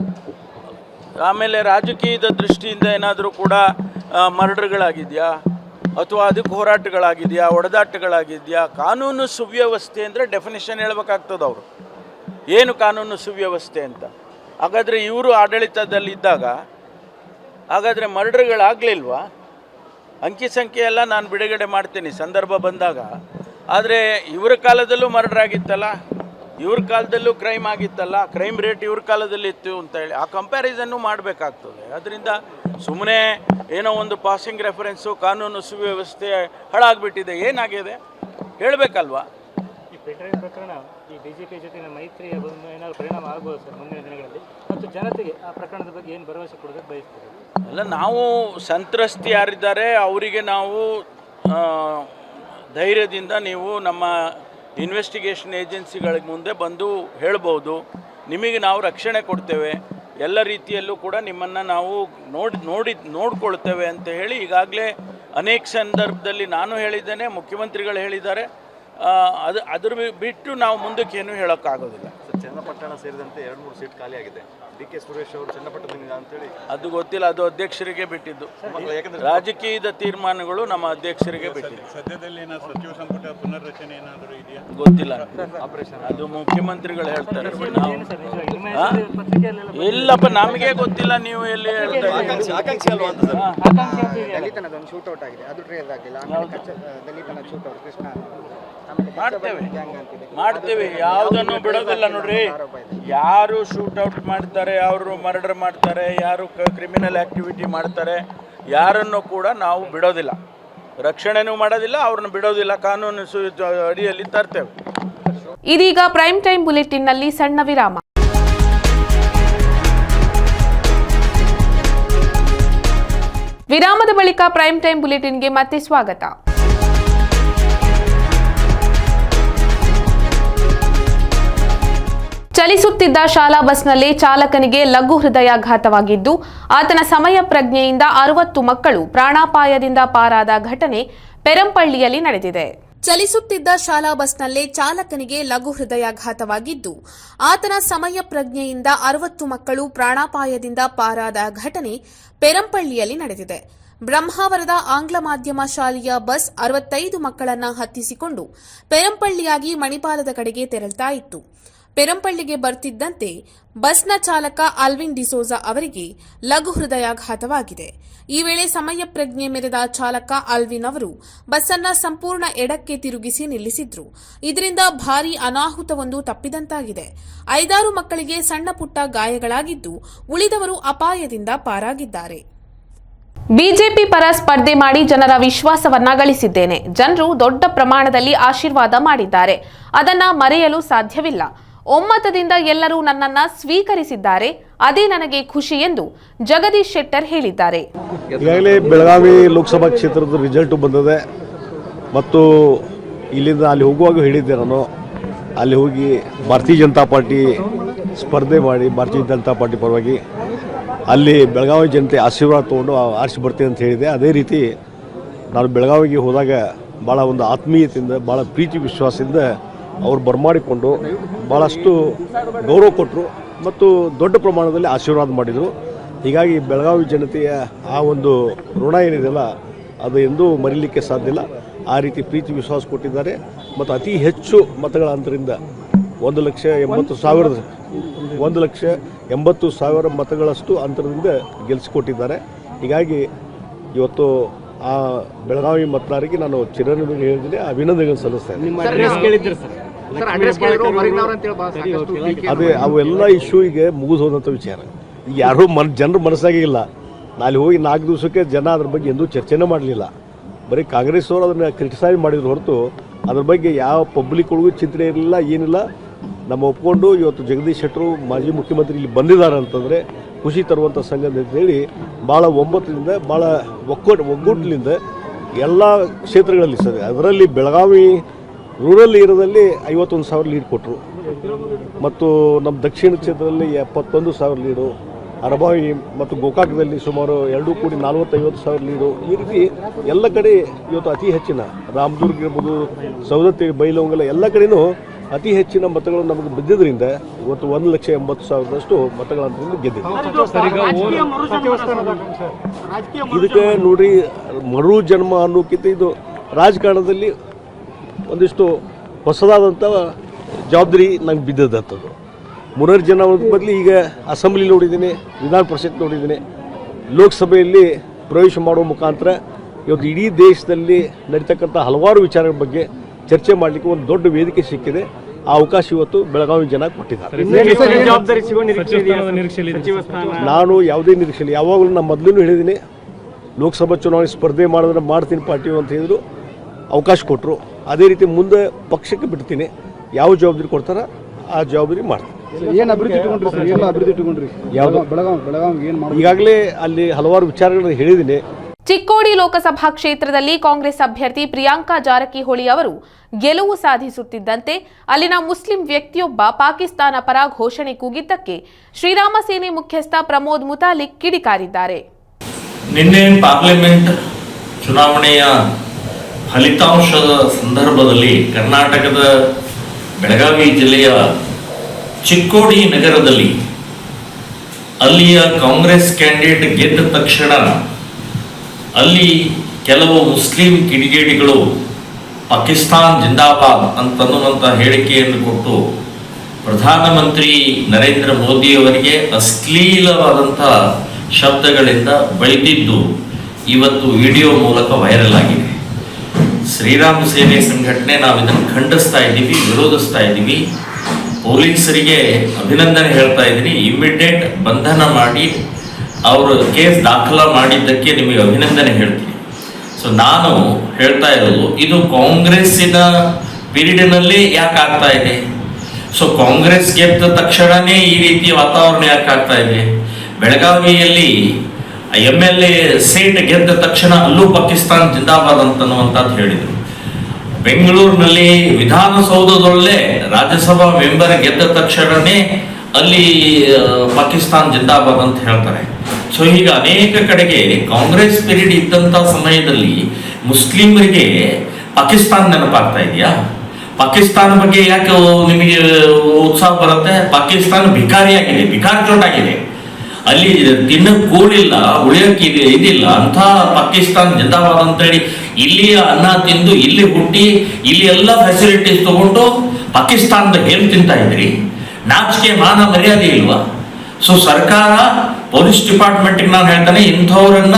ಆಮೇಲೆ ರಾಜಕೀಯದ ದೃಷ್ಟಿಯಿಂದ ಏನಾದರೂ ಕೂಡ ಮರ್ಡರ್ಗಳಾಗಿದೆಯಾ? ಅಥವಾ ಅದಕ್ಕೆ ಹೋರಾಟಗಳಾಗಿದೆಯಾ? ಒಡೆದಾಟಗಳಾಗಿದೆಯಾ? ಕಾನೂನು ಸುವ್ಯವಸ್ಥೆ ಅಂದರೆ ಡೆಫಿನೇಷನ್ ಹೇಳ್ಬೇಕಾಗ್ತದೆ ಅವರು. ಏನು ಕಾನೂನು ಸುವ್ಯವಸ್ಥೆ ಅಂತ? ಹಾಗಾದರೆ ಇವರು ಆಡಳಿತದಲ್ಲಿದ್ದಾಗ, ಹಾಗಾದರೆ ಮರ್ಡರ್ಗಳಾಗಲಿಲ್ವಾ? ಅಂಕಿ ಸಂಖ್ಯೆ ಎಲ್ಲ ನಾನು ಬಿಡುಗಡೆ ಮಾಡ್ತೀನಿ ಸಂದರ್ಭ ಬಂದಾಗ. ಆದರೆ ಇವರ ಕಾಲದಲ್ಲೂ ಮರ್ಡರ್ ಆಗಿತ್ತಲ್ಲ? ಇವ್ರ ಕಾಲದಲ್ಲೂ ಕ್ರೈಮ್ ಆಗಿತ್ತಲ್ಲ? ಕ್ರೈಮ್ ರೇಟ್ ಇವ್ರ ಕಾಲದಲ್ಲಿ ಇತ್ತು ಅಂತ ಹೇಳಿ. ಆ ಕಂಪ್ಯಾರಿಸನ್ನು ಮಾಡಬೇಕಾಗ್ತದೆ. ಅದರಿಂದ ಸುಮ್ಮನೆ ಏನೋ ಒಂದು ಪಾಸಿಂಗ್ ರೆಫರೆನ್ಸು ಕಾನೂನು ಸುವ್ಯವಸ್ಥೆ ಹಾಳಾಗ್ಬಿಟ್ಟಿದೆ. ಏನಾಗಿದೆ? ಹೇಳಬೇಕಲ್ವಾ? ಈ ಪ್ರಕರಣ ಈ ಬಿಜೆಪಿ ಜೊತೆಗಿನ ಮೈತ್ರಿಯ ಏನಾದರೂ ಪರಿಣಾಮ ಆಗ್ಬೋದು ಸರ್ ಮುಂದಿನ ದಿನಗಳಲ್ಲಿ? ಮತ್ತು ಜನತೆಗೆ ಆ ಪ್ರಕರಣದ ಬಗ್ಗೆ ಏನು ಭರವಸೆ ಕೊಡೋದಕ್ಕೆ ಬಯಸ್ತೀವಿ ಅಲ್ಲ, ನಾವು ಸಂತ್ರಸ್ತಿ ಯಾರಿದ್ದಾರೆ ಅವರಿಗೆ ನಾವು ಧೈರ್ಯದಿಂದ ನೀವು ನಮ್ಮ ಇನ್ವೆಸ್ಟಿಗೇಷನ್ ಏಜೆನ್ಸಿಗಳಿಗೆ ಮುಂದೆ ಬಂದು ಹೇಳ್ಬೋದು. ನಿಮಗೆ ನಾವು ರಕ್ಷಣೆ ಕೊಡ್ತೇವೆ. ಎಲ್ಲ ರೀತಿಯಲ್ಲೂ ಕೂಡ ನಿಮ್ಮನ್ನು ನಾವು ನೋಡಿ ನೋಡಿ, ನೋಡ್ಕೊಳ್ತೇವೆ ಅಂತ ಹೇಳಿ ಈಗಾಗಲೇ ಅನೇಕ ಸಂದರ್ಭದಲ್ಲಿ ನಾನು ಹೇಳಿದ್ದೇನೆ, ಮುಖ್ಯಮಂತ್ರಿಗಳು ಹೇಳಿದ್ದಾರೆ. ಅದು ಅದ್ರ ಬಿಟ್ಟು ನಾವು ಮುಂದಕ್ಕೆ ಏನೂ ಹೇಳೋಕ್ಕಾಗೋದಿಲ್ಲ. ಚನ್ನಪಟ್ಟಣ ಸೇರಿದಂತೆ ಎರಡು ಮೂರು ಸೀಟ್ ಖಾಲಿ ಆಗಿದೆ. ಡಿ ಕೆ ಸುರೇಶ್ ಅವರು ಚನ್ನಪಟ್ಟಣದಿಂದ ಅಂತೇಳಿ. ಅದು ಗೊತ್ತಿಲ್ಲ ಅದು ಅಧ್ಯಕ್ಷರಿಗೆ ಬಿಟ್ಟಿದ್ದು. ಯಾಕಂದ್ರೆ ರಾಜಕೀಯದ ತೀರ್ಮಾನಗಳು ನಮ್ಮ ಅಧ್ಯಕ್ಷರಿಗೆ ಬಿಟ್ಟಿದ್ದು. ಸದ್ಯದಲ್ಲಿ ಸಚಿವ ಸಂಪುಟ ಪುನರ್ರಚನೆ ಏನಾದರೂ ಇದೆಯಾ? ಗೊತ್ತಿಲ್ಲ. ಆಪರೇಷನ್ ಅದು ಮುಖ್ಯಮಂತ್ರಿಗಳು ಹೇಳ್ತಾರೆ. ಇಲ್ಲಪ್ಪ ನಮಗೆ ಗೊತ್ತಿಲ್ಲ ನೀವು ಎಲ್ಲಿ ಹೇಳ್ತಾ ಇದ್ದೀರಿ? ಆಕಾಂಕ್ಷಿ ಅಲ್ವಾ ಅಂತ ಸರ್? ಆಕಾಂಕ್ಷೆ ಅಂತ ಇದೆಯಲ್ಲ ದಲಿತನದ ಒಂದು ಶೂಟೌಟ್ ಆಗಿದೆ. ಅದು ಟ್ರೇಸ್ ಆಗಿಲ್ಲ. ಕೃಷ್ಣ ಮಾಡ್ತೇವೆ. ಮಾಡ್ತೇವೆ. ಯಾವುದನ್ನು ಬಿಡೋದಿಲ್ಲ ನೋಡ್ರಿ. ಯಾರು ಶೂಟೌಟ್ ಮಾಡ್ತಾರೆ ಅವರು ಮರ್ಡರ್ ಮಾಡ್ತಾರೆ, ಯಾರು ಕ್ರಿಮಿನಲ್ ಆಕ್ಟಿವಿಟಿ ಮಾಡ್ತಾರೆ, ಯಾರನ್ನು ಕೂಡ ನಾವು ಬಿಡೋದಿಲ್ಲ. ರಕ್ಷಣೆನೂ ಮಾಡೋದಿಲ್ಲ, ಅವ್ರನ್ನ ಬಿಡೋದಿಲ್ಲ, ಕಾನೂನು ಅಡಿಯಲ್ಲಿ ತರ್ತೇವೆ. ಇದೀಗ ಪ್ರೈಮ್ ಟೈಮ್ ಬುಲೆಟಿನ್ನಲ್ಲಿ ಸಣ್ಣ ವಿರಾಮ. ವಿರಾಮದ ಬಳಿಕ ಪ್ರೈಮ್ ಟೈಮ್ ಬುಲೆಟಿನ್ಗೆ ಮತ್ತೆ ಸ್ವಾಗತ. ಚಲಿಸುತ್ತಿದ್ದ ಶಾಲಾ ಬಸ್ನಲ್ಲಿ ಚಾಲಕನಿಗೆ ಲಘು ಹೃದಯಾಘಾತವಾಗಿದ್ದು, ಆತನ ಸಮಯ ಪ್ರಜ್ಞೆಯಿಂದ ಅರವತ್ತು ಮಕ್ಕಳು ಪ್ರಾಣಾಪಾಯದಿಂದ ಪಾರಾದ ಘಟನೆ ಪೆರಂಪಳ್ಳಿಯಲ್ಲಿ ನಡೆದಿದೆ. ಚಲಿಸುತ್ತಿದ್ದ ಶಾಲಾ ಬಸ್ನಲ್ಲೇ ಚಾಲಕನಿಗೆ ಲಘು ಹೃದಯಾಘಾತವಾಗಿದ್ದು, ಆತನ ಸಮಯ ಪ್ರಜ್ಞೆಯಿಂದ ಅರವತ್ತು ಮಕ್ಕಳು ಪ್ರಾಣಾಪಾಯದಿಂದ ಪಾರಾದ ಘಟನೆ ಪೆರಂಪಳ್ಳಿಯಲ್ಲಿ ನಡೆದಿದೆ. ಬ್ರಹ್ಮಾವರದ ಆಂಗ್ಲ ಮಾಧ್ಯಮ ಶಾಲೆಯ ಬಸ್ ಅರವತ್ತೈದು ಮಕ್ಕಳನ್ನು ಹತ್ತಿಸಿಕೊಂಡು ಪೆರಂಪಳ್ಳಿಯಾಗಿ ಮಣಿಪಾಲದ ಕಡೆಗೆ ತೆರಳ್ತಾ ಇತ್ತು. ಪೆರಂಪಳ್ಳಿಗೆ ಬರ್ತಿದ್ದಂತೆ ಬಸ್ನ ಚಾಲಕ ಅಲ್ವಿನ್ ಡಿಸೋಜಾ ಅವರಿಗೆ ಲಘು ಹೃದಯಾಘಾತವಾಗಿದೆ. ಈ ವೇಳೆ ಸಮಯ ಪ್ರಜ್ಞೆ ಮೆರೆದ ಚಾಲಕ ಅಲ್ವಿನ್ ಅವರು ಬಸ್ಸನ್ನ ಸಂಪೂರ್ಣ ಎಡಕ್ಕೆ ತಿರುಗಿಸಿ ನಿಲ್ಲಿಸಿದ್ರು. ಇದರಿಂದ ಭಾರೀ ಅನಾಹುತವೊಂದು ತಪ್ಪಿದಂತಾಗಿದೆ. ಐದಾರು ಮಕ್ಕಳಿಗೆ ಸಣ್ಣ ಪುಟ್ಟ ಗಾಯಗಳಾಗಿದ್ದು ಉಳಿದವರು ಅಪಾಯದಿಂದ ಪಾರಾಗಿದ್ದಾರೆ. ಬಿಜೆಪಿ ಪರ ಸ್ಪರ್ಧೆ ಮಾಡಿ ಜನರ ವಿಶ್ವಾಸವನ್ನ ಗಳಿಸಿದ್ದೇನೆ. ಜನರು ದೊಡ್ಡ ಪ್ರಮಾಣದಲ್ಲಿ ಆಶೀರ್ವಾದ ಮಾಡಿದ್ದಾರೆ. ಅದನ್ನ ಮರೆಯಲು ಸಾಧ್ಯವಿಲ್ಲ. ಒಮ್ಮತದಿಂದ ಎಲ್ಲರೂ ನನ್ನನ್ನ ಸ್ವೀಕರಿಸಿದ್ದಾರೆ. ಅದೇ ನನಗೆ ಖುಷಿ ಎಂದು ಜಗದೀಶ್ ಶೆಟ್ಟರ್ ಹೇಳಿದ್ದಾರೆ. ಈಗಾಗಲೇ ಬೆಳಗಾವಿ ಲೋಕಸಭಾ ಕ್ಷೇತ್ರದ ರಿಸಲ್ಟ್ ಬಂದಿದೆ. ಮತ್ತು ಇಲ್ಲಿಂದ ಅಲ್ಲಿ ಹೋಗುವಾಗ ಹೇಳಿದ್ದೆ ನಾನು. ಅಲ್ಲಿ ಹೋಗಿ ಭಾರತೀಯ ಜನತಾ ಪಾರ್ಟಿ ಸ್ಪರ್ಧೆ ಮಾಡಿ ಭಾರತೀಯ ಜನತಾ ಪಾರ್ಟಿ ಪರವಾಗಿ. ಅಲ್ಲಿ ಬೆಳಗಾವಿ ಜನತೆ ಆಶೀರ್ವಾದ ತೊಗೊಂಡು ಆರಿಸಿ ಬರ್ತೀನಿ ಅಂತ ಹೇಳಿದೆ. ಅದೇ ರೀತಿ ನಾನು ಬೆಳಗಾವಿಗೆ ಹೋದಾಗ ಭಾಳ ಒಂದು ಆತ್ಮೀಯತೆಯಿಂದ ಭಾಳ ಪ್ರೀತಿ ವಿಶ್ವಾಸದಿಂದ ಅವ್ರು ಬರಮಾಡಿಕೊಂಡು ಭಾಳಷ್ಟು ಗೌರವ ಕೊಟ್ಟರು ಮತ್ತು ದೊಡ್ಡ ಪ್ರಮಾಣದಲ್ಲಿ ಆಶೀರ್ವಾದ ಮಾಡಿದರು. ಹೀಗಾಗಿ ಬೆಳಗಾವಿ ಜನತೆಯ ಆ ಒಂದು ಋಣ ಏನಿದೆಯಲ್ಲ, ಅದು ಎಂದೂ ಮರೀಲಿಕ್ಕೆ ಸಾಧ್ಯ ಇಲ್ಲ. ಆ ರೀತಿ ಪ್ರೀತಿ ವಿಶ್ವಾಸ ಕೊಟ್ಟಿದ್ದಾರೆ. ಮತ್ತು ಅತಿ ಹೆಚ್ಚು ಮತಗಳ ಅಂತರಿಂದ ಒಂದು ಲಕ್ಷ ಎಂಬತ್ತು ಸಾವಿರದ ಒಂದು ಲಕ್ಷ ಎಂಬತ್ತು ಸಾವಿರ ಮತಗಳಷ್ಟು ಅಂತರದಿಂದ ಗೆಲ್ಲಿಸಿಕೊಟ್ಟಿದ್ದಾರೆ ಹೀಗಾಗಿ ಇವತ್ತು ಆ ಬೆಳಗಾವಿ ಮತದಾರರಿಗೆ ನಾನು ಚಿರಂಜೀವಿ ಹೇಳಿದ್ದೀನಿ ಅಭಿನಂದನೆಗಳನ್ನು ಸಲ್ಲಿಸ್ತಾ ಇದ್ದೀನಿ. ಅದೇ ಅವೆಲ್ಲ ಇಶ್ಯೂ ಈಗ ಮುಗಿದು ಹೋದಂಥ ವಿಚಾರ. ಈಗ ಯಾರೂ ಮನ್ ಜನರ ಮನಸ್ಸಾಗಿಲ್ಲ. ಇಲ್ಲ ನಾಳೆ ಹೋಗಿ ನಾಲ್ಕು ದಿವಸಕ್ಕೆ ಜನ ಅದ್ರ ಬಗ್ಗೆ ಎಂದೂ ಚರ್ಚೆನೇ ಮಾಡಲಿಲ್ಲ. ಬರೀ ಕಾಂಗ್ರೆಸ್ ಅವರು ಅದನ್ನು ಕ್ರಿಟಿಸೈಸ್ ಮಾಡಿದ್ರು ಹೊರತು ಅದ್ರ ಬಗ್ಗೆ ಯಾವ ಪಬ್ಲಿಕ್ ಒಳಗೂ ಚಿಂತನೆ ಇರಲಿಲ್ಲ ಏನಿಲ್ಲ. ನಮ್ಮ ಒಪ್ಕೊಂಡು ಇವತ್ತು ಜಗದೀಶ್ ಶೆಟ್ಟರು ಮಾಜಿ ಮುಖ್ಯಮಂತ್ರಿ ಇಲ್ಲಿ ಬಂದಿದ್ದಾರೆ ಅಂತಂದರೆ ಖುಷಿ ತರುವಂಥ ಸಂಗತಿ ಅಂತೇಳಿ ಭಾಳ ಒಮ್ಮತದಿಂದ ಭಾಳ ಒಕ್ಕೂಟ ಒಗ್ಗೂಟಲಿಂದ ಎಲ್ಲ ಕ್ಷೇತ್ರಗಳಲ್ಲಿ ಸರ್ ಅದರಲ್ಲಿ ಬೆಳಗಾವಿ ರೂರಲ್ ಏರಿಯಾದಲ್ಲಿ ಐವತ್ತೊಂದು ಸಾವಿರ ಲೀಡ್ ಕೊಟ್ಟರು ಮತ್ತು ನಮ್ಮ ದಕ್ಷಿಣ ಕ್ಷೇತ್ರದಲ್ಲಿ ಎಪ್ಪತ್ತೊಂದು ಸಾವಿರ ಲೀಡು ಅರಬಾವಿ ಮತ್ತು ಗೋಕಾಕದಲ್ಲಿ ಸುಮಾರು ಎರಡು ಕೂಡಿ ನಲ್ವತ್ತೈವತ್ತು ಸಾವಿರ ಲೀಡು. ಈ ರೀತಿ ಎಲ್ಲ ಕಡೆ ಇವತ್ತು ಅತಿ ಹೆಚ್ಚಿನ ರಾಮದುರ್ಗ ಇರ್ಬೋದು ಸವದತ್ತಿ ಬೈಲೋಂಗಲ್ಲ ಎಲ್ಲ ಕಡೆಯೂ ಅತಿ ಹೆಚ್ಚಿನ ಮತಗಳು ನಮಗೆ ಬಿದ್ದಿದ್ದರಿಂದ ಇವತ್ತು ಒಂದು ಲಕ್ಷ ಎಂಬತ್ತು ಸಾವಿರದಷ್ಟು ಮತಗಳಂತ ಗೆದ್ದಿದೆ. ಇದಕ್ಕೆ ನೋಡಿ ಮರು ಜನ್ಮ ಅನ್ನೋಕ್ಕಿಂತ ಇದು ರಾಜಕಾರಣದಲ್ಲಿ ಒಂದಿಷ್ಟು ಹೊಸದಾದಂಥ ಜವಾಬ್ದಾರಿ ನಂಗೆ ಬಿದ್ದದಂಥದ್ದು. ಮುನರ್ಜನ ಬದಲು ಈಗ ಅಸೆಂಬ್ಲಿ ನೋಡಿದ್ದೀನಿ ವಿಧಾನ ಪರಿಷತ್ ನೋಡಿದ್ದೀನಿ. ಲೋಕಸಭೆಯಲ್ಲಿ ಪ್ರವೇಶ ಮಾಡುವ ಮುಖಾಂತರ ಇವತ್ತು ಇಡೀ ದೇಶದಲ್ಲಿ ನಡೀತಕ್ಕಂಥ ಹಲವಾರು ವಿಚಾರಗಳ ಬಗ್ಗೆ ಚರ್ಚೆ ಮಾಡಲಿಕ್ಕೆ ಒಂದು ದೊಡ್ಡ ವೇದಿಕೆ ಸಿಕ್ಕಿದೆ. ಆ ಅವಕಾಶ ಇವತ್ತು ಬೆಳಗಾವಿ ಜನ ಕೊಟ್ಟಿದ್ದಾರೆ. ನಾನು ಯಾವುದೇ ನಿರೀಕ್ಷೆ ಇಲ್ಲ. ಯಾವಾಗಲೂ ನಾನು ಮೊದಲೂ ಹೇಳಿದ್ದೀನಿ ಲೋಕಸಭಾ ಚುನಾವಣೆ ಸ್ಪರ್ಧೆ ಮಾಡಿದ್ರೆ ಮಾಡ್ತೀನಿ ಪಾರ್ಟಿ ಅಂತ ಹೇಳಿದ್ರು ಅವಕಾಶ ಕೊಟ್ಟರು ಅದೇ ರೀತಿ ಮುಂದೆ ಪಕ್ಷಕ್ಕೆ ಬಿಡ್ತೀನಿ. ಯಾವ ಜವಾಬ್ದಾರಿ ಕೊಡ್ತಾರ ಆ ಜವಾಬ್ದಾರಿ ಮಾಡ್ತೀನಿ. ಏನು ಅಭಿವೃದ್ಧಿ ಇಟ್ಕೊಂಡ್ರಿ ಸರ್? ಎಲ್ಲ ಅಭಿವೃದ್ಧಿ ಇಟ್ಕೊಂಡ್ರಿ. ಯಾವುದು? ಬೆಳಗಾವಿ ಬೆಳಗಾವಿ ಏನು ಮಾಡಿ ಈಗಾಗಲೇ ಅಲ್ಲಿ ಹಲವಾರು ವಿಚಾರಗಳನ್ನು ಹೇಳಿದ್ದೀನಿ. ಚಿಕ್ಕೋಡಿ ಲೋಕಸಭಾ ಕ್ಷೇತ್ರದಲ್ಲಿ ಕಾಂಗ್ರೆಸ್ ಅಭ್ಯರ್ಥಿ ಪ್ರಿಯಾಂಕಾ ಜಾರಕಿಹೊಳಿ ಅವರು ಗೆಲುವು ಸಾಧಿಸುತ್ತಿದ್ದಂತೆ ಅಲ್ಲಿನ ಮುಸ್ಲಿಂ ವ್ಯಕ್ತಿಯೊಬ್ಬ ಪಾಕಿಸ್ತಾನ ಪರ ಘೋಷಣೆ ಕೂಗಿದ್ದಕ್ಕೆ ಶ್ರೀರಾಮ ಸೇನೆ ಮುಖ್ಯಸ್ಥ ಪ್ರಮೋದ್ ಮುತಾಲಿಕ್ ಕಿಡಿಕಾರಿದ್ದಾರೆ. ನಿನ್ನೆ ಪಾರ್ಲಿಮೆಂಟ್ ಚುನಾವಣೆಯ ಫಲಿತಾಂಶದ ಸಂದರ್ಭದಲ್ಲಿ ಕರ್ನಾಟಕದ ಬೆಳಗಾವಿ ಜಿಲ್ಲೆಯ ಚಿಕ್ಕೋಡಿ ನಗರದಲ್ಲಿ ಅಲ್ಲಿಯ ಕಾಂಗ್ರೆಸ್ ಕ್ಯಾಂಡಿಡೇಟ್ ಗೆದ್ದ ತಕ್ಷಣ ಅಲ್ಲಿ ಕೆಲವು ಮುಸ್ಲಿಂ ಕಿಡಿಗೇಡಿಗಳು ಪಾಕಿಸ್ತಾನ್ ಜಿಂದಾಬಾದ್ ಅಂತನ್ನುವಂಥ ಹೇಳಿಕೆಯನ್ನು ಕೊಟ್ಟು ಪ್ರಧಾನಮಂತ್ರಿ ನರೇಂದ್ರ ಮೋದಿಯವರಿಗೆ ಅಶ್ಲೀಲವಾದಂಥ ಶಬ್ದಗಳಿಂದ ಬೈದಿದ್ದು ಇವತ್ತು ವಿಡಿಯೋ ಮೂಲಕ ವೈರಲ್ ಆಗಿದೆ. ಶ್ರೀರಾಮ ಸೇನೆ ಸಂಘಟನೆ ನಾವು ಇದನ್ನು ಖಂಡಿಸ್ತಾ ಇದ್ದೀವಿ, ವಿರೋಧಿಸ್ತಾ ಇದ್ದೀವಿ. ಪೊಲೀಸರಿಗೆ ಅಭಿನಂದನೆ ಹೇಳ್ತಾ ಇದ್ದೀನಿ. ಇಮಿಡಿಯೇಟ್ ಬಂಧನ ಮಾಡಿ ಅವರು ಕೇಸ್ ದಾಖಲ ಮಾಡಿದ್ದಕ್ಕೆ ನಿಮಗೆ ಅಭಿನಂದನೆ ಹೇಳ್ತೀನಿ. ಸೊ ನಾನು ಹೇಳ್ತಾ ಇರೋದು, ಇದು ಕಾಂಗ್ರೆಸ್ಸಿನ ಪೀರಿಯಡ್ನಲ್ಲಿ ಯಾಕೆ ಆಗ್ತಾ ಇದೆ? ಸೊ ಕಾಂಗ್ರೆಸ್ ಗೆದ್ದ ತಕ್ಷಣನೇ ಈ ರೀತಿ ವಾತಾವರಣ ಯಾಕೆ ಆಗ್ತಾ ಇದೆ? ಬೆಳಗಾವಿಯಲ್ಲಿ ಎಂ ಎಲ್ ಎ ಸೀಟ್ ಗೆದ್ದ ತಕ್ಷಣ ಅಲ್ಲೂ ಪಾಕಿಸ್ತಾನ್ ಜಿಂದಾಬಾದ್ ಅಂತನ್ನುವಂಥದ್ದು ಹೇಳಿದರು. ಬೆಂಗಳೂರಿನಲ್ಲಿ ವಿಧಾನಸೌಧದೊಳ್ಳೇ ರಾಜ್ಯಸಭಾ ಮೆಂಬರ್ ಗೆದ್ದ ತಕ್ಷಣನೇ ಅಲ್ಲಿ ಪಾಕಿಸ್ತಾನ್ ಜಿಂದಾಬಾದ್ ಅಂತ ಹೇಳ್ತಾರೆ. ಸೊ ಈಗ ಅನೇಕ ಕಡೆಗೆ ಕಾಂಗ್ರೆಸ್ ಪಿರಿಯಡ್ ಇದ್ದಂಥ ಸಮಯದಲ್ಲಿ ಮುಸ್ಲಿಮರಿಗೆ ಪಾಕಿಸ್ತಾನ್ ನೆನಪಾಗ್ತಾ ಇದೆಯಾ? ಪಾಕಿಸ್ತಾನ ಬಗ್ಗೆ ಯಾಕೆ ನಿಮಗೆ ಉತ್ಸಾಹ ಬರುತ್ತೆ? ಪಾಕಿಸ್ತಾನ ಭಿಕಾರಿಯಾಗಿದೆ ಭಿಕಾರಿ ಚೋಟಾಗಿದೆ ಅಲ್ಲಿ ತಿನ್ನಕ್ಕೆ ಕೂಳಿಲ್ಲ ಉಳಿಯಕ್ಕೆ ಇದೆ ಇದಿಲ್ಲ ಅಂತ ಪಾಕಿಸ್ತಾನ ಜಿಂದಾಬಾದ್ ಅಂತೇಳಿ ಇಲ್ಲಿಯ ಅನ್ನ ತಿಂದು, ಇಲ್ಲಿ ಹುಟ್ಟಿ, ಇಲ್ಲಿ ಎಲ್ಲ ಫೆಸಿಲಿಟೀಸ್ ತಗೊಂಡು ಪಾಕಿಸ್ತಾನದ ಹೇಳಿ ತಿಂತಾ ಇದ್ರಿ? ನಾಚಿಕೆ, ಮಾನ, ಮರ್ಯಾದೆ ಇಲ್ವಾ? ಸೊ ಸರ್ಕಾರ ಪೊಲೀಸ್ ಡಿಪಾರ್ಟ್ಮೆಂಟ್ಗೆ ನಾನು ಹೇಳ್ತಾನೆ, ಇಂಥವ್ರನ್ನ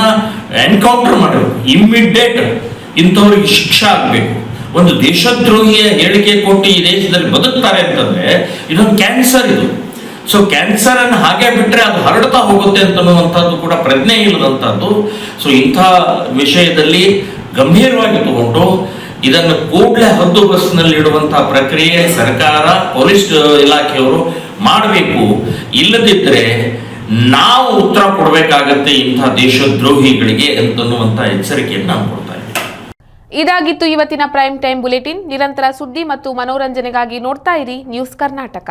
ಎನ್ಕೌಂಟರ್ ಮಾಡಬೇಕು, ಇಮ್ಮಿಡಿಯೇಟ್ ಇಂಥವ್ರಿಗೆ ಶಿಕ್ಷೆ ಆಗಬೇಕು. ಒಂದು ದೇಶದ್ರೋಹಿಯ ಹೇಳಿಕೆ ಕೊಟ್ಟು ಈ ದೇಶದಲ್ಲಿ ಬದುಕ್ತಾರೆ ಅಂತಂದ್ರೆ, ಇದೊಂದು ಕ್ಯಾನ್ಸರ್ ಇದು. ಸೊ ಕ್ಯಾನ್ಸರ್ ಅನ್ನು ಹಾಗೆ ಬಿಟ್ರೆ ಅದು ಹರಡ್ತಾ ಹೋಗುತ್ತೆ ಅಂತನ್ನುವಂಥದ್ದು ಕೂಡ ಪ್ರಜ್ಞೆ ಇಲ್ಲದಂಥದ್ದು. ಸೊ ಇಂಥ ವಿಷಯದಲ್ಲಿ ಗಂಭೀರವಾಗಿ ತಗೊಂಡು ಇದನ್ನು ಕೂಡಲೇ ಹದ್ದುಬಸ್ನಲ್ಲಿ ಇಡುವಂತಹ ಪ್ರಕ್ರಿಯೆ ಸರ್ಕಾರ, ಪೊಲೀಸ್ ಇಲಾಖೆಯವರು ಮಾಡಬೇಕು. ಇಲ್ಲದಿದ್ದರೆ ನಾವು ಉತ್ತರ ಕೊಡಬೇಕಾಗತ್ತೆ ಇಂಥ ದೇಶದ್ರೋಹಿಗಳಿಗೆ ಅಂತನ್ನುವಂಥ ಎಚ್ಚರಿಕೆಯನ್ನು ನಾನು ಕೊಡ್ತಾ ಇದ್ದೀನಿ. ಇದಾಗಿತ್ತು ಇವತ್ತಿನ ಪ್ರೈಮ್ ಟೈಮ್ ಬುಲೆಟಿನ್ ನಿರಂತರ ಸುದ್ದಿ ಮತ್ತು ಮನೋರಂಜನೆಗಾಗಿ ನೋಡ್ತಾ ಇರಿ ನ್ಯೂಸ್ ಕರ್ನಾಟಕ